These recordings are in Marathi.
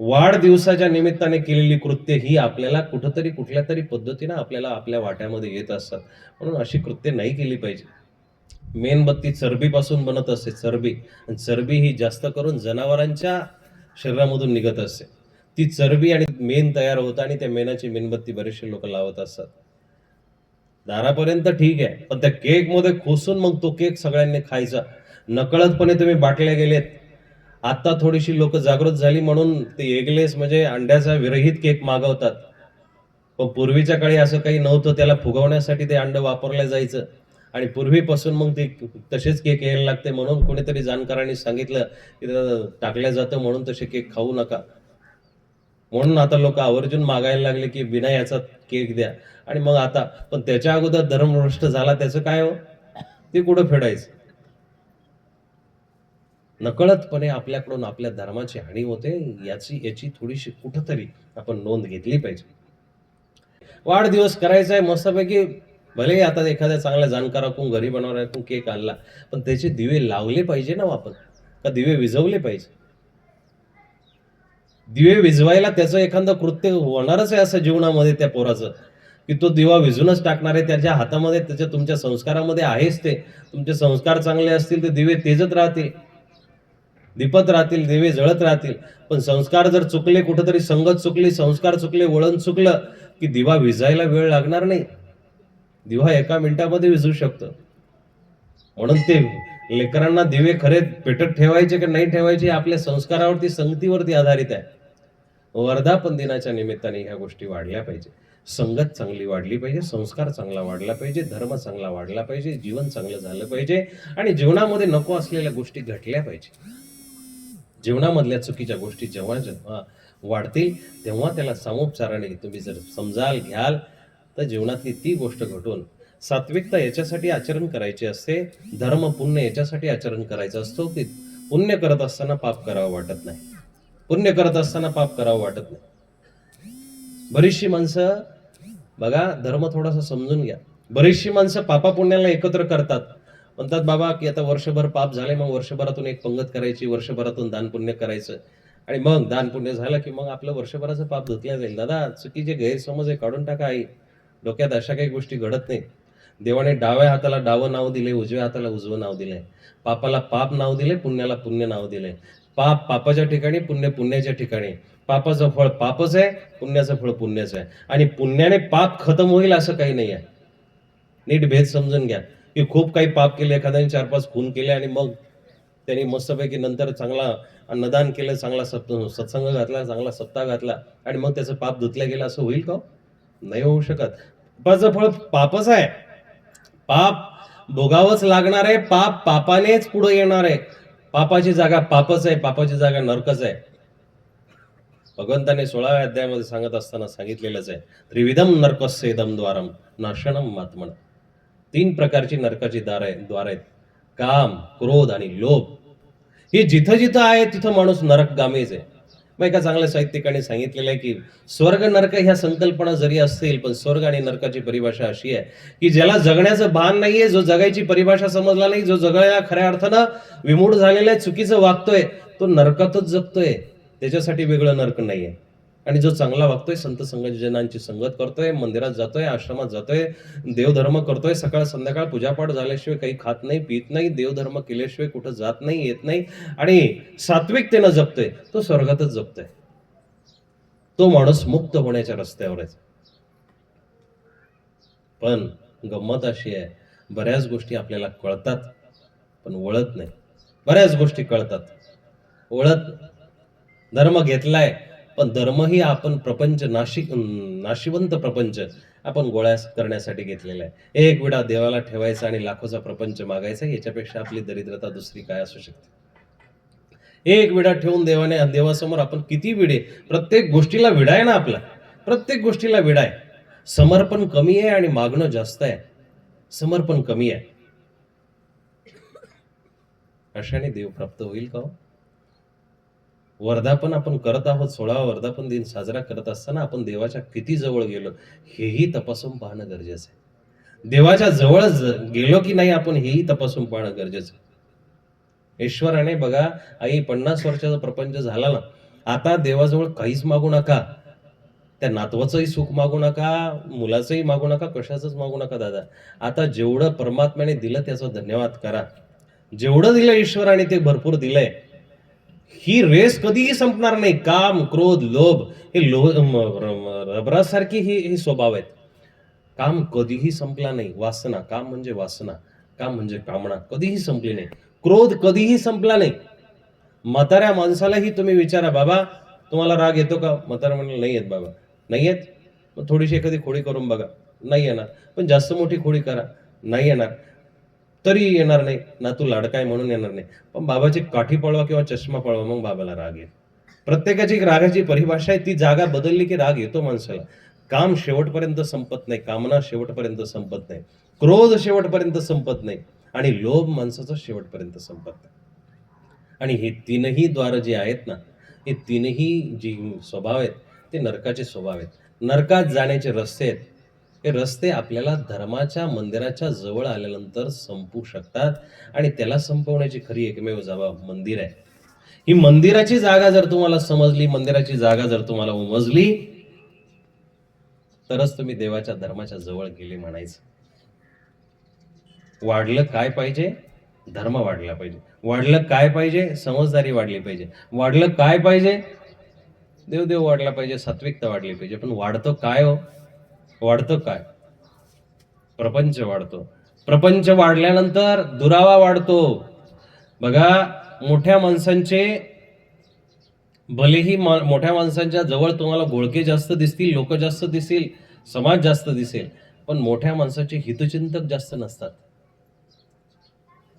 वाढदिवसाच्या निमित्ताने केलेली कृत्य ही आपल्याला कुठंतरी कुठल्या तरी पद्धतीनं आपल्याला आपल्या वाट्यामध्ये येत असतात. म्हणून अशी कृत्य नाही केली पाहिजे. मेणबत्ती चरबीपासून बनत असते चरबी. आणि चरबी ही जास्त करून जनावरांच्या शरीरामधून निघत असते. ती चरबी आणि मेण तयार होतं आणि त्या मेणाची मेणबत्ती बरेचसे लोक लावत असतात. दारापर्यंत ठीक आहे. पण त्या केकमध्ये खोसून मग तो केक सगळ्यांनी खायचा. नकळतपणे तुम्ही बाटल्या गेलेत. आता थोडीशी लोक जागृत झाली म्हणून ते एगलेस म्हणजे अंड्याचा विरहित केक मागवतात. पण पूर्वीच्या काळी असं काही नव्हतं त्याला फुगवण्यासाठी ते अंड वापरलं जायचं. आणि पूर्वीपासून मग ते तसेच केक यायला लागते म्हणून कोणीतरी जाणकारांनी सांगितलं की टाकलं जातं म्हणून तसे केक खाऊ नका. म्हणून आता लोक आवर्जून मागायला लागले की बिना याचा केक द्या. आणि मग आता पण त्याच्या अगोदर धर्मभ्रष्ट झाला त्याचं काय हो? ते कुठं फेडायचं? नकळतपणे आपल्याकडून आपल्या धर्माची हानी होते याची याची थोडीशी कुठंतरी आपण नोंद घेतली पाहिजे. वाढदिवस करायचा आहे मस्तपैकी भले आता एखाद्या चांगल्या जाणकाराकडून घरी बनवणाऱ्याकडून केक आणला पण त्याचे दिवे लावले पाहिजे ना आपण? का दिवे विझवले पाहिजे? दिवे विझवायला त्याचं एखादं कृत्य होणारच आहे असं जीवनामध्ये त्या पोराचं. की तो दिवा विझूनच टाकणार आहे त्याच्या हातामध्ये त्याच्या तुमच्या संस्कारामध्ये आहेच ते. तुमचे संस्कार चांगले असतील तर दिवे तेजत राहतील. दीपत राहतील दिवे जळत राहतील. पण संस्कार जर चुकले कुठंतरी संगत चुकली संस्कार चुकले वळण चुकलं की दिवा विजायला वेळ लागणार नाही. दिवा एका मिनिटामध्ये विजू शकतो. म्हणून ते लेकरांना दिवे खरे पेटत ठेवायचे की नाही ठेवायचे आपल्या संस्कारावरती संगतीवरती आधारित आहे. वर्धापन दिनाच्या निमित्ताने ह्या गोष्टी वाढल्या पाहिजे. संगत चांगली वाढली पाहिजे संस्कार चांगला वाढला पाहिजे धर्म चांगला वाढला पाहिजे जीवन चांगलं झालं पाहिजे आणि जीवनामध्ये नको असलेल्या गोष्टी घटल्या पाहिजे. जीवनामधल्या चुकीच्या गोष्टी जेव्हा जेव्हा वाढतील तेव्हा त्याला सामोपचाराने तुम्ही जर समजाल घ्याल तर जीवनातली ती गोष्ट घटून सात्विकता याच्यासाठी आचरण करायचे असते धर्म पुण्य याच्यासाठी आचरण करायचं असतो की पुण्य करत असताना पाप करावं वाटत नाही. पुण्य करत असताना पाप करावं वाटत नाही. बरीचशी माणसं बघा धर्म थोडासा समजून घ्या. बरीचशी माणसं पापा पुण्याला एकत्र करतात. म्हणतात बाबा की आता वर्षभर पाप झाले मग वर्षभरातून एक पंगत करायची वर्षभरातून दान पुण्य करायचं. आणि मग दान पुण्य झालं की मग आपलं वर्षभराचं पाप धुतल्या जाईल. दादा चुकीचे गैरसमज आहे काढून टाका आई. डोक्यात अशा काही गोष्टी घडत नाही. देवाने डाव्या हाताला डावं नाव दिले उजव्या हाताला उजवं नाव दिलंय. पापाला पाप नाव दिले पुण्याला पुण्य नाव दिले पाप पापाच्या ठिकाणी पुण्य पुण्याच्या ठिकाणी. पापाचं फळ पापच आहे पुण्याचं फळ पुण्याचं आहे. आणि पुण्याने पाप खतम होईल असं काही नाही आहे नीट भेद समजून घ्या. की खूप काही पाप केले एखाद्याने चार पाच खून केले आणि मग त्यांनी मस्तपैकी नंतर चांगला अन्नदान केलं चांगला सत् सत्संग घातला चांगला सप्ताह घातला आणि मग त्याचं पाप धुतलं गेलं असं होईल का हो? नाही होऊ शकत. पापाचं फळ पापच आहे. पाप भोगावंच लागणार आहे पाप पापानेच पुढे येणार आहे. पापाची जागा पापच आहे पापाची जागा नरकच आहे. भगवंताने सोळाव्या अध्यायामध्ये सांगत असताना सांगितलेलंच आहे. त्रिविधम नरकस्येदम द्वारम नाशनम मात्मन। तीन प्रकारची नरकाची दार आहे द्वार आहेत. काम क्रोध आणि लोभ. हे जिथं जिथं आहे तिथं माणूस नरकगामीच आहे. मग एका चांगल्या साहित्यिकाने सांगितलेलं आहे की स्वर्ग नरक ह्या संकल्पना जरी असतील पण स्वर्ग आणि नरकाची परिभाषा अशी आहे की ज्याला जगण्याचं भान नाहीये जो जगायची परिभाषा समजला नाही जो जगायला खऱ्या अर्थानं विमूढ झालेला आहे चुकीचं वागतोय तो नरकातच जगतोय. त्याच्यासाठी वेगळं नरक नाहीये. आणि जो चांगला वागतोय संत संगजनांची संगत करतोय मंदिरात जातोय आश्रमात जातोय देवधर्म करतोय सकाळ संध्याकाळ पूजापाठ झाल्याशिवाय काही खात नाही पित नाही देवधर्म केल्याशिवाय कुठं जात नाही येत नाही आणि सात्विकतेनं जपतोय तो स्वर्गातच जपतोय. तो माणूस मुक्त होण्याच्या रस्त्यावर आहे. पण गंमत अशी आहे बऱ्याच गोष्टी आपल्याला कळतात पण वळत नाही. बऱ्याच गोष्टी कळतात. वळत धर्म घेतलाय पण धर्मही आपण प्रपंच नाशिक नाशिवंत प्रपंच आपण गोळ्या करण्यासाठी घेतलेला आहे. एक विडा देवाला ठेवायचा आणि लाखोचा प्रपंच मागायचा याच्यापेक्षा आपली दरिद्रता दुसरी काय असू शकते? एक विडा ठेवून देवाने देवासमोर आपण किती विडे? प्रत्येक गोष्टीला विडा आहे ना आपला. प्रत्येक गोष्टीला विडा आहे. समर्पण कमी आहे आणि मागणं जास्त आहे. समर्पण कमी आहे. अशाने देव प्राप्त होईल का हो? वर्धापन आपण करत आहोत सोळावा वर्धापन दिन साजरा करत असताना आपण देवाच्या किती जवळ गेलो हेही तपासून पाहणं गरजेचं आहे. देवाच्या जवळ ज- गेलो की नाही आपण हेही तपासून पाहणं गरजेचं आहे. ईश्वराने बघा आई पन्नास वर्षाचा प्रपंच झाला ना आता देवाजवळ काहीच मागू नका. त्या नातवाचंही सुख मागू नका मुलाचंही मागू नका कशाचंच मागू नका दादा. आता जेवढं परमात्म्याने दिलं त्याचा धन्यवाद करा. जेवढं दिलं ईश्वराने ते भरपूर दिलंय. ही रेस कधीही संपणार नाही. काम क्रोध लोभ हे लो रबरासारखी ही हे स्वभाव आहेत. काम कधीही संपला नाही. वासना काम म्हणजे वासना काम म्हणजे कामना कधीही संपली नाही. क्रोध कधीही संपला नाही. म्हाताऱ्या माणसालाही तुम्ही विचारा बाबा तुम्हाला राग येतो का? म्हातारा म्हणलं नाही येत बाबा. नाही येत? मग थोडीशी एखादी खोडी करून बघा. नाही येणार. पण जास्त मोठी खोडी करा. नाही येणार. तरी येणार नाही ना तू लाडकाय म्हणून येणार नाही. पण बाबाची काठी पळवा किंवा चष्मा पळवा मग बाबाला राग येईल प्रत्येकाची एक रागाची परिभाषा आहे ती जागा बदलली की राग येतो माणसाला. काम शेवटपर्यंत संपत नाही कामना शेवटपर्यंत संपत नाही क्रोध शेवटपर्यंत संपत नाही आणि लोभ माणसाचा शेवटपर्यंत संपत नाही. आणि हे तीनही द्वार जे आहेत ना हे तीनही जी स्वभाव आहेत ते नरकाचे स्वभाव आहेत. नरकात जाण्याचे रस्ते आहेत हे रस्ते आपल्याला धर्माच्या मंदिराच्या जवळ आल्यानंतर संपू शकतात आणि त्याला संपवण्याची खरी एकमेव जबाब मंदिर आहे. ही मंदिराची जागा जर तुम्हाला समजली मंदिराची जागा जर तुम्हाला उमजली तरच तुम्ही देवाच्या धर्माच्या जवळ गेले म्हणायचं. वाढलं काय पाहिजे? धर्म वाढला पाहिजे. वाढलं काय पाहिजे? समजदारी वाढली पाहिजे. वाढलं काय पाहिजे? देवदेव वाढला पाहिजे सात्विकता वाढली पाहिजे. पण वाढतो काय हो? वाढतं काय? प्रपंच वाढतो. प्रपंच वाढल्यानंतर दुरावा वाढतो. बघा मोठ्या माणसांचे भलेही मोठ्या माणसांच्या जवळ तुम्हाला घोळके जास्त दिसतील लोक जास्त दिसतील समाज जास्त दिसेल पण मोठ्या माणसाचे हितचिंतक जास्त नसतात.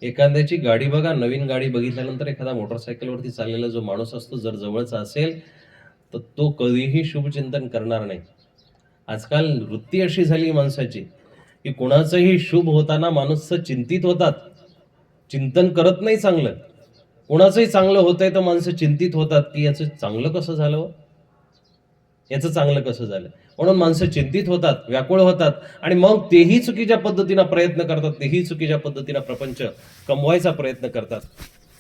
एखाद्याची गाडी बघा नवीन गाडी बघितल्यानंतर एखादा मोटरसायकलवरती चाललेला जो माणूस असतो जर जवळचा असेल तर तो कधीही शुभचिंतन करणार नाही. आजकाल वृत्ती अशी झाली माणसाची की कुणाचंही शुभ होताना माणूस चिंतित होतात. चिंतन करत नाही चांगलं. कुणाचंही चांगलं होतंय तर माणसं चिंतित होतात की याचं चांगलं कसं झालं हो? याचं चांगलं कसं झालं? म्हणून माणसं चिंतित होतात व्याकुळ होतात आणि मग तेही चुकीच्या पद्धतीनं प्रयत्न करतात तेही चुकीच्या पद्धतीनं प्रपंच कमवायचा प्रयत्न करतात.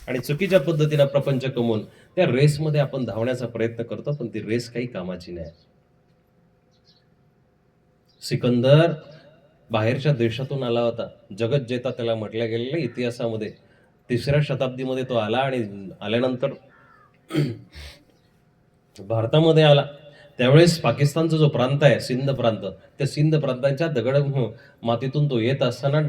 आणि चुकीच्या पद्धतीनं प्रपंच कमवून त्या रेसमध्ये आपण धावण्याचा प्रयत्न करतो पण ती रेस काही कामाची नाही. सिकंदर बाहेरच्या देशातून आला होता. जगत जेता त्याला म्हटल्या गेलेलं इतिहासामध्ये. तिसऱ्या शताब्दीमध्ये तो आला आणि आल्यानंतर भारतामध्ये आला. त्यावेळेस पाकिस्तानचा जो प्रांत आहे सिंध प्रांत त्या सिंध प्रांताच्या दगड मातीतून तो येत असताना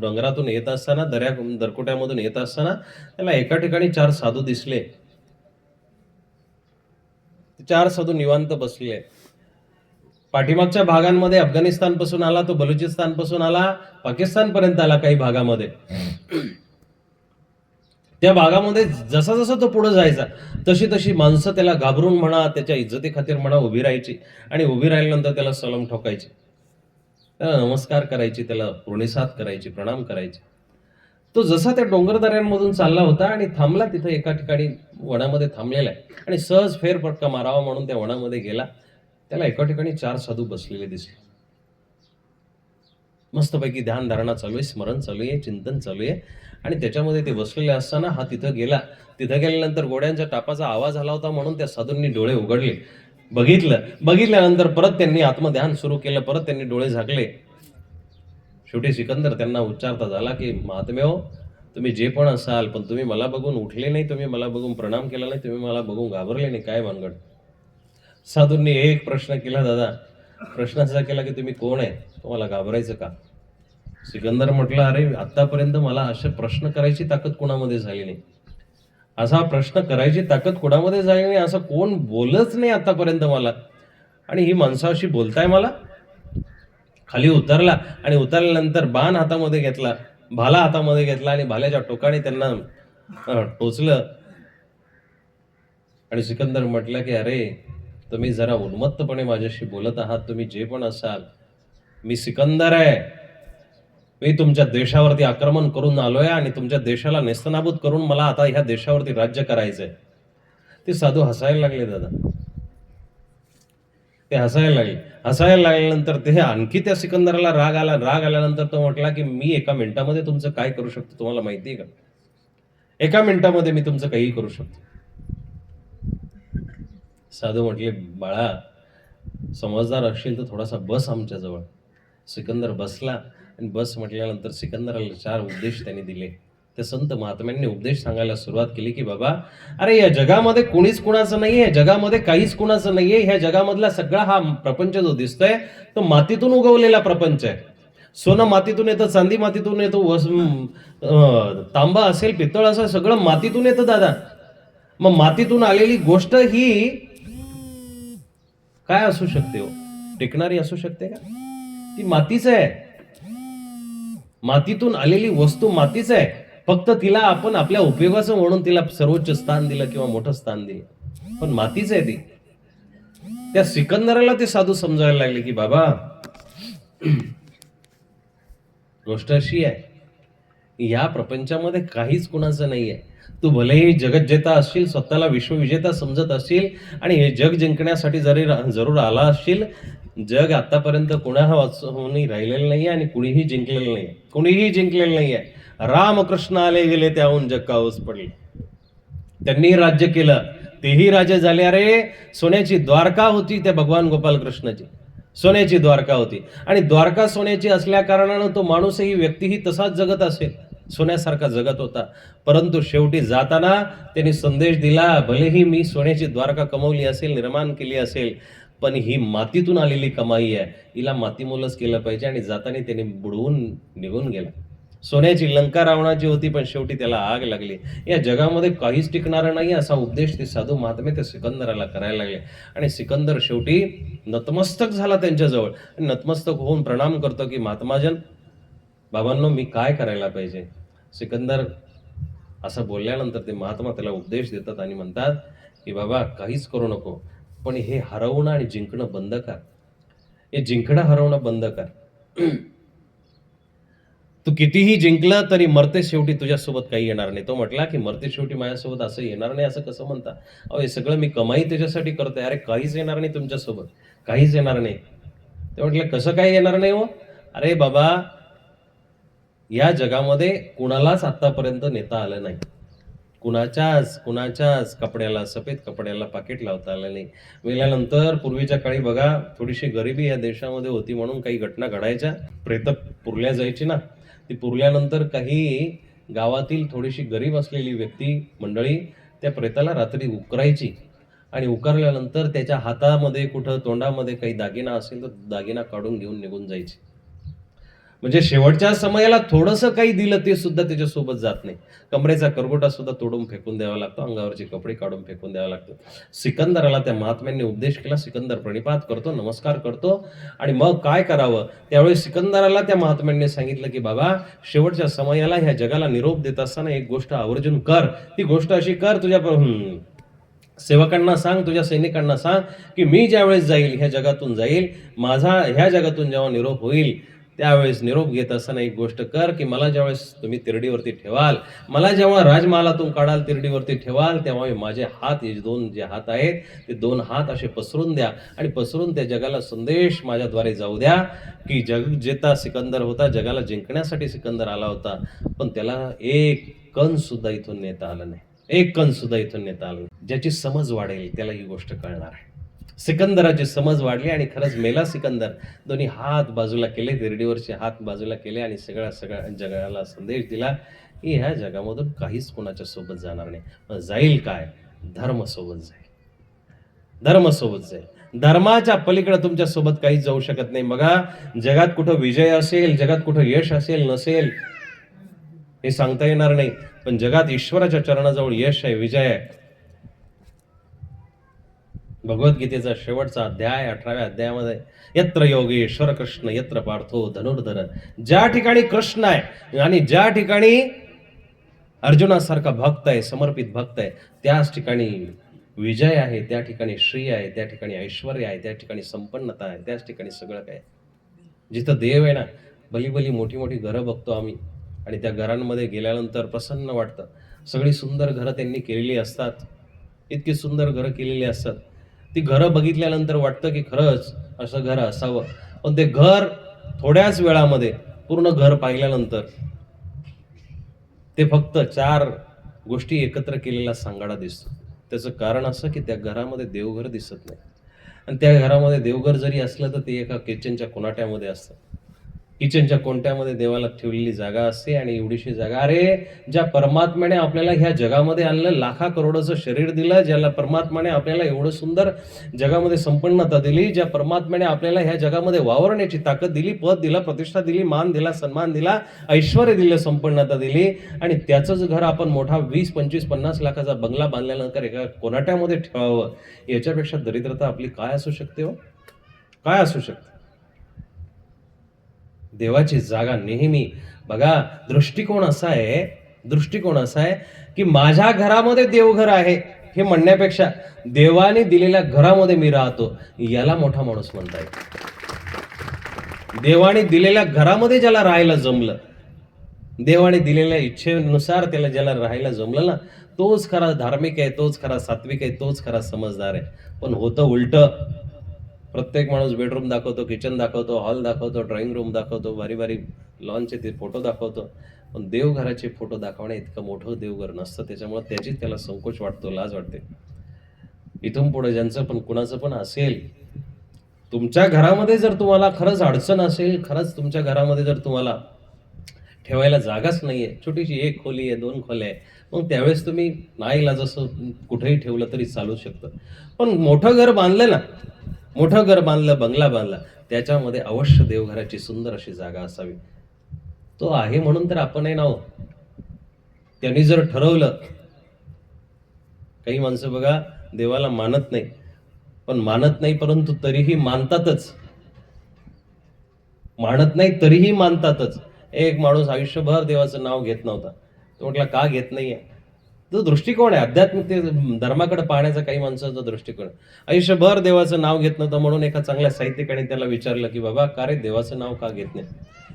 डोंगरातून येत असताना दर्या दरकोट्यामधून येत असताना त्याला एका ठिकाणी चार साधू दिसले. ते चार साधू निवांत बसले. पाठीमागच्या भागांमध्ये अफगाणिस्तानपासून आला तो बलुचिस्तानपासून आला पाकिस्तान पर्यंत आला काही भागामध्ये. त्या भागामध्ये जसा जसा तो पुढे जायचा तशी तशी माणसं त्याला घाबरून म्हणा त्याच्या इज्जती खातीर म्हणा उभी राहायची आणि उभी राहिल्यानंतर त्याला सलम ठोकायची. त्याला नमस्कार करायची त्याला पूर्णिसात करायची प्रणाम करायची. तो जसा त्या डोंगरदऱ्यांमधून चालला होता आणि थांबला तिथं एका ठिकाणी वनामध्ये थांबलेला आहे. आणि सहज फेरफटका मारावा म्हणून त्या वनामध्ये गेला. त्याला एका ठिकाणी चार साधू बसलेले दिसले. मस्तपैकी ध्यानधारणा चालू आहे स्मरण चालू आहे चिंतन चालू आहे. आणि त्याच्यामध्ये ते बसलेले असताना हा तिथं गेला. तिथं गेल्यानंतर घोड्यांच्या टापाचा आवाज आला होता म्हणून त्या साधूंनी डोळे उघडले. बघितलं. बघितल्यानंतर परत त्यांनी आत्मध्यान सुरू केलं. परत त्यांनी डोळे झाकले. शेवटी सिकंदर त्यांना उच्चारता झाला की महात्म्यो हो तुम्ही जे पण असाल पण तुम्ही मला बघून उठले नाही तुम्ही मला बघून प्रणाम केला नाही तुम्ही मला बघून घाबरले नाही काय भानगड? साधूंनी एक प्रश्न केला दादा प्रश्न असा केला की तुम्ही कोण आहे? तुम्हाला घाबरायचं का? सिकंदर म्हटलं अरे आतापर्यंत मला असे प्रश्न करायची ताकद कोणामध्ये झाली नाही? असा प्रश्न करायची ताकद कोणामध्ये झाली नाही असं कोण बोलच नाही आतापर्यंत मला. आणि ही माणसाशी बोलताय मला? खाली उतरला आणि उतरल्यानंतर बाण हातामध्ये घेतला भाला हातामध्ये घेतला आणि भाल्याच्या टोकाने त्यांना टोचलं. आणि सिकंदर म्हटलं की अरे तुम्ही जरा उन्मत्तपणे माझ्याशी बोलत आहात तुम्ही जे पण असाल. मी सिकंदर आहे. मी तुमच्या देशावरती आक्रमण करून आलोय आणि तुमच्या देशाला नेस्तनाबूत करून मला आता ह्या देशावरती राज्य करायचंय. ते साधू हसायला लागले दादा. ते हसायला लागले. हसायला लागल्यानंतर ते आणखी त्या सिकंदराला राग आला. राग आल्यानंतर तो म्हटला की मी एका मिनिटामध्ये तुमचं काय करू शकतो तुम्हाला माहिती आहे का? एका मिनिटामध्ये मी तुमचं काही करू शकतो. साधू म्हटले बाळा समजदार असशील तर थोडासा बस आमच्याजवळ. सिकंदर बसला आणि बस म्हटल्यानंतर सिकंदराला चार उपदेश त्यांनी दिले. त्या संत महात्म्यांनी उपदेश सांगायला सुरुवात केली की बाबा अरे या जगामध्ये कोणीच कुणाचं नाही आहे जगामध्ये काहीच कुणाचं नाही आहे ह्या जगामधला सगळा हा प्रपंच जो दिसतोय तो मातीतून उगवलेला प्रपंच आहे. सोनं मातीतून येतं चांदी मातीतून येतो वस तांबा असेल पितळ असेल सगळं मातीतून येतं दादा. मग मातीतून आलेली गोष्ट ही काय असू शकते हो? टिकणारी असू शकते का? ती मातीच आहे. मातीतून आलेली वस्तू मातीच आहे. फक्त तिला आपण आपल्या उपयोगाचं म्हणून तिला सर्वोच्च स्थान दिलं किंवा मोठं स्थान दिलं. पण मातीच आहे ती. त्या सिकंदराला ते साधू समजायला लागले की बाबा गोष्ट अशी आहे. या प्रपंचामध्ये काहीच कुणाचं नाही आहे तू भलेही जगज्जेता असशील स्वतःला विश्वविजेता समजत असशील आणि हे जग जिंकण्यासाठी जरी जरूर आला असशील जग आतापर्यंत कुणा वाचवूनही राहिलेलं नाही आहे आणि कुणीही जिंकलेलं नाही आहे कुणीही जिंकलेलं नाही आहे रामकृष्ण आले गेले त्याहून जग काऊस पडले. त्यांनी राज्य केलं. तेही राजे झाले. अरे सोन्याची द्वारका होती त्या भगवान गोपाल कृष्णाची सोन्याची द्वारका होती. आणि द्वारका सोन्याची असल्या कारणानं तो माणूसही व्यक्तीही तसाच जगत असेल. सोन्यासारखा जगत होता. परंतु शेवटी जाताना त्यांनी संदेश दिला भलेही मी सोन्याची द्वारका कमवली असेल निर्माण केली असेल पण ही मातीतून आलेली कमाई आहे. हिला मातीमोलच केलं पाहिजे आणि जाताना त्याने बुडवून निघून गेला. सोन्याची लंका रावणाची होती पण शेवटी त्याला आग लागली. या जगामध्ये काहीच टिकणारा नाही असा उद्देश ते साधू महात्मे त्या सिकंदराला करायला लागले. आणि सिकंदर शेवटी नतमस्तक झाला त्यांच्याजवळ. नतमस्तक होऊन प्रणाम करतो की महात्माजन बाबांनो मी काय करायला पाहिजे? सिकंदर असं बोलल्यानंतर ते महात्मा त्याला उपदेश देतात आणि म्हणतात की बाबा काहीच करू नको पण हे हरवणं आणि जिंकणं बंद कर. हे जिंकणं हरवणं बंद कर. तू कितीही जिंकलं तरी मरते शेवटी तुझ्यासोबत काही येणार नाही. तो म्हटला की मरते शेवटी माझ्यासोबत असं येणार नाही असं कसं म्हणता? अहो हे सगळं मी कमाई त्याच्यासाठी करतोय. अरे काहीच येणार नाही तुमच्यासोबत. काहीच येणार नाही. ते म्हटलं कसं काही येणार नाही हो? अरे बाबा या जगामध्ये कुणालाच आत्तापर्यंत नेता आलं नाही. कुणाच्याच कुणाच्याच कपड्याला सफेद कपड्याला पाकिट लावता आलं नाही. मेल्यानंतर पूर्वीच्या काळी बघा थोडीशी गरिबी या देशामध्ये होती म्हणून काही घटना घडायच्या. प्रेत पुरल्या जायची ना. ती पुरल्यानंतर काही गावातील थोडीशी गरीब असलेली व्यक्ती मंडळी त्या प्रेताला रात्री उकरायची. आणि उकरल्यानंतर त्याच्या हातामध्ये कुठं तोंडामध्ये काही दागिना असेल तर दागिना काढून घेऊन निघून जायची. म्हणजे शेवटच्या समयाला थोडंसं काही दिलं ते सुद्धा त्याच्यासोबत जात नाही. कमरेचा करगोटा सुद्धा तोडून फेकून द्यावा लागतो अंगावरचे कपडे काढून फेकून द्यावा लागतो. सिकंदराला त्या महात्म्यांनी उपदेश केला सिकंदर प्रणिपात करतो नमस्कार करतो. आणि मग काय करावं? त्यावेळी सिकंदराला त्या महात्म्यांनी सांगितलं की बाबा शेवटच्या समयाला ह्या जगाला निरोप देत असताना एक गोष्ट आवर्जून कर. ती गोष्ट अशी कर तुझ्या सेवकांना सांग तुझ्या सैनिकांना सांग की मी ज्यावेळेस जाईल ह्या जगातून जाईल. माझा ह्या जगातून जेव्हा निरोप होईल त्यावेळेस निरोप घेत असताना एक गोष्ट कर की मला ज्यावेळेस तुम्ही तिरडीवरती ठेवाल मला जेव्हा राजमालातून काढाल तिरडीवरती ठेवाल तेव्हा माझे हात हे दोन जे हात आहेत ते दोन हात असे पसरून द्या. आणि पसरून त्या जगाला संदेश माझ्याद्वारे जाऊ द्या की जग जेता सिकंदर होता जगाला जिंकण्यासाठी सिकंदर आला होता. पण त्याला एक कण सुद्धा इथून नेता आलं नाही. एक कण सुद्धा इथून नेता आलं नाही. ज्याची समज वाढेल त्याला ही गोष्ट कळणार आहे. सिकंदराची समज वाढली आणि खरंच मेला सिकंदर दोन्ही हात बाजूला केले दिर्डीवरचे हात बाजूला केले आणि सगळ्या सगळ्या जगाला संदेश दिला की ह्या जगामधून काहीच कोणाच्या सोबत जाणार नाही. जाईल काय? धर्म सोबत जाईल. धर्मसोबत जाईल. धर्माच्या पलीकडे तुमच्यासोबत काहीच जाऊ शकत नाही. बघा जगात कुठं विजय असेल जगात कुठं यश असेल नसेल हे सांगता येणार नाही. पण जगात ईश्वराच्या चरणाजवळ यश आहे विजय आहे. भगवद्गीतेचा शेवटचा अध्याय अठराव्या अध्यायामध्ये यत्र योगेश्वर कृष्ण यत्र पार्थो धनुर्धर. ज्या ठिकाणी कृष्ण आहे आणि ज्या ठिकाणी अर्जुनासारखा भक्त आहे समर्पित भक्त आहे त्याच ठिकाणी विजय आहे त्या ठिकाणी श्री आहे त्या ठिकाणी ऐश्वर आहे त्या ठिकाणी संपन्नता आहे त्याच ठिकाणी सगळं काय जिथं देव आहे ना भली मोठी मोठी घरं बघतो आम्ही आणि त्या घरांमध्ये गेल्यानंतर प्रसन्न वाटतं. सगळी सुंदर घरं त्यांनी केलेली असतात. इतकी सुंदर घरं केलेली असतात. ती घरं बघितल्यानंतर वाटतं की खरंच असं घर असावं. पण ते घर थोड्याच वेळामध्ये पूर्ण घर पाहिल्यानंतर ते फक्त चार गोष्टी एकत्र केलेला सांगाडा दिसतो. त्याचं कारण असं की त्या घरामध्ये देवघर दिसत नाही. आणि त्या घरामध्ये देवघर जरी असलं तर ते एका किचनच्या कोनाट्यामध्ये असतं. किचनच्या कोणत्यामध्ये देवाला ठेवलेली जागा असते आणि एवढीशी जागा. अरे ज्या परमात्म्याने आपल्याला ह्या जगामध्ये आणलं लाखा करोडाचं शरीर दिलं ज्याला परमात्म्याने आपल्याला एवढं सुंदर जगामध्ये संपन्नता दिली ज्या परमात्म्याने आपल्याला ह्या जगामध्ये वावरण्याची ताकद दिली पद दिला प्रतिष्ठा दिली मान दिला सन्मान दिला ऐश्वर दिलं संपन्नता दिली. आणि त्याचंच घर आपण मोठा वीस पंचवीस पन्नास लाखाचा बंगला बांधल्यानंतर एका कोनाट्यामध्ये ठेवावं. याच्यापेक्षा दरिद्रता आपली काय असू शकते हो? काय असू शकते? देवाची जागा नेहमी. बघा दृष्टिकोन असा आहे दृष्टिकोन असा आहे की माझ्या घरामध्ये देवघर आहे हे म्हणण्यापेक्षा देवाने दिलेल्या घरामध्ये मी राहतो याला मोठा माणूस म्हणता येईल. देवाने दिलेल्या घरामध्ये ज्याला राहायला जमलं देवाने दिलेल्या इच्छेनुसार त्याला ज्याला राहायला जमलं ना तोच खरा धार्मिक आहे तोच खरा सात्विक आहे तोच खरा समजदार आहे. पण होतं उलटं प्रत्येक माणूस बेडरूम दाखवतो किचन दाखवतो हॉल दाखवतो ड्रॉइंग रूम दाखवतो बारी भारी लॉनचे ते फोटो दाखवतो. पण देवघराचे फोटो दाखवणे इतकं मोठं देवघर नसतं त्याच्यामुळे त्याची त्याला संकोच वाटतो लाज वाटते. इथून पुढे ज्यांचं पण कुणाचं पण असेल तुमच्या घरामध्ये जर तुम्हाला खरंच अडचण असेल खरंच तुमच्या घरामध्ये जर तुम्हाला ठेवायला जागाच नाहीये छोटीशी एक खोली आहे दोन खोल्या आहे मग त्यावेळेस तुम्ही नाईला जसं कुठेही ठेवलं तरी चालू शकतं. पण मोठं घर बांधलं ना मोठं घर बांधलं बंगला बांधला त्याच्यामध्ये अवश्य देवघराची सुंदर अशी जागा असावी. तो आहे म्हणून तर आपणही नाव हो. त्यांनी जर ठरवलं काही माणसं बघा देवाला मानत नाही. पण मानत नाही परंतु तरीही मानतातच. मानत नाही तरीही मानतातच. एक माणूस आयुष्यभर देवाचं नाव घेत नव्हता. तो म्हटला का घेत नाहीये? तो दृष्टिकोन आहे. आध्यात्मिक ते धर्माकडे पाहण्याचा काही माणसाचा दृष्टिकोन आहे. आयुष्यभर देवाचं नाव घेत नव्हतं म्हणून एका चांगल्या साहित्यिकाने त्याला विचारलं की बाबा का रे देवाचं नाव का घेत नाही?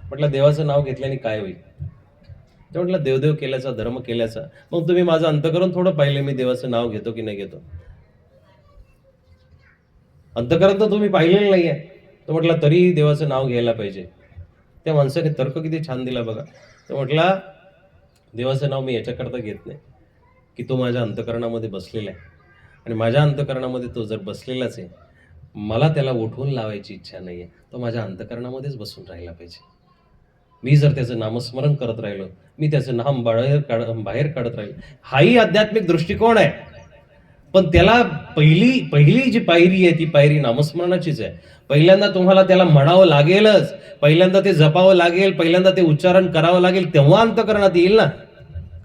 म्हटलं देवाचं नाव घेतल्याने काय होईल? ते म्हटलं देवदेव केल्याचा धर्म केल्याचा. मग तुम्ही माझं अंतकरण थोडं पाहिलं मी देवाचं नाव घेतो की नाही घेतो. अंतकरण तर तुम्ही पाहिलेलं नाही आहे तो म्हटला तरी देवाचं नाव घ्यायला पाहिजे. त्या माणसाने तर्क किती छान दिला बघा. तो म्हटला देवाचं नाव मी याच्याकरता घेत नाही. की तो माझ्या अंतकरणामध्ये बसलेला आहे. आणि माझ्या अंतकरणामध्ये तो जर बसलेलाच आहे मला त्याला उठवून लावायची इच्छा नाही आहे तो माझ्या अंतकरणामध्येच बसून राहिला पाहिजे. मी जर त्याचं नामस्मरण करत राहिलो मी त्याचं नाम बाहेर काढ बाहेर काढत राहिलो हाही आध्यात्मिक दृष्टिकोन आहे. पण त्याला पहिली पहिली जी पायरी आहे ती पायरी नामस्मरणाचीच आहे. पहिल्यांदा तुम्हाला त्याला म्हणावं लागेलच पहिल्यांदा ते जपावं लागेल पहिल्यांदा ते उच्चारण करावं लागेल तेव्हा अंतकरणात येईल ना.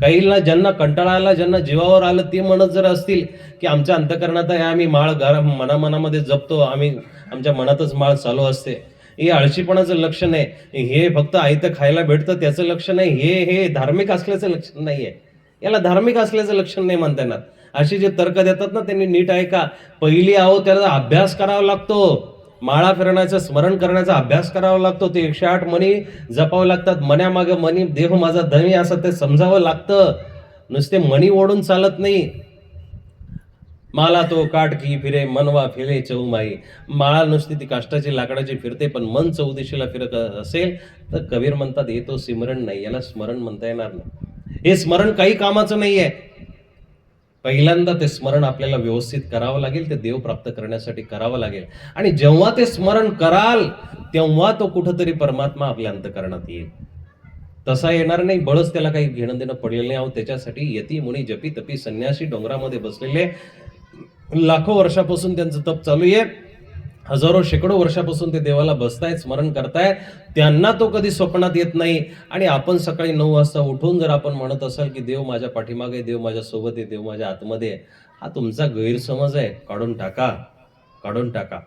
काहींना ज्यांना कंटाळा आला ज्यांना जीवावर आलं ते म्हणत जर असतील की आमच्या अंतकरणात आहे आम्ही माळ घर मनामनामध्ये जपतो आम्ही आमच्या मनातच माळ चालू असते. हे आळशीपणाचं लक्ष नाही हे फक्त आयतं खायला भेटतं त्याचं लक्ष नाही हे हे धार्मिक असल्याचं लक्षण नाही आहे याला धार्मिक असल्याचं लक्षण नाही म्हणता येणार. असे जे तर्क देतात ना त्यांनी नीट ऐका. पहिली आहो त्याचा अभ्यास करावा लागतो. माळा फिरण्याचं स्मरण करण्याचा अभ्यास करावा लागतो. ते एकशे आठ मनी जपावं लागतात. मण्यामागे मनी देह माझा धनी असं ते समजावं लागतं. नुसते मणी ओढून चालत नाही. माला तो काटकी फिरे मनवा फिरे चौमाई. माळा नुसती ती काष्टाची लाकडाची फिरते पण मन चौदिशीला फिरत असेल तर कबीर म्हणतात हे तो सिमरण नाही याला स्मरण म्हणता येणार नाही. हे स्मरण काही कामाचं नाही आहे पहिल्यांदा ते स्मरण आपल्याला व्यवस्थित करावं लागेल ते देव प्राप्त करण्यासाठी करावं लागेल. आणि जेव्हा ते स्मरण कराल तेव्हा तो कुठंतरी परमात्मा आपल्या अंतकरणात येईल. तसा येणार नाही बळच त्याला काही घेणं देणं पडलेलं नाही. आहोत त्याच्यासाठी यती मुनी जपी तपी संन्यासी डोंगरामध्ये बसलेले लाखो वर्षापासून त्यांचं तप चालू आहे. हजारो शेकडो वर्षापासून ते देवाला बसतायत स्मरण करतायत. त्यांना तो कधी स्वप्नात येत नाही. आणि आपण सकाळी नऊ वाजता उठून जर आपण म्हणत असाल की देव माझ्या पाठीमागे आहे, देव माझ्या सोबत आहे देव माझ्या आतमध्ये आहे हा तुमचा गैरसमज आहे. काढून टाका. काढून टाका.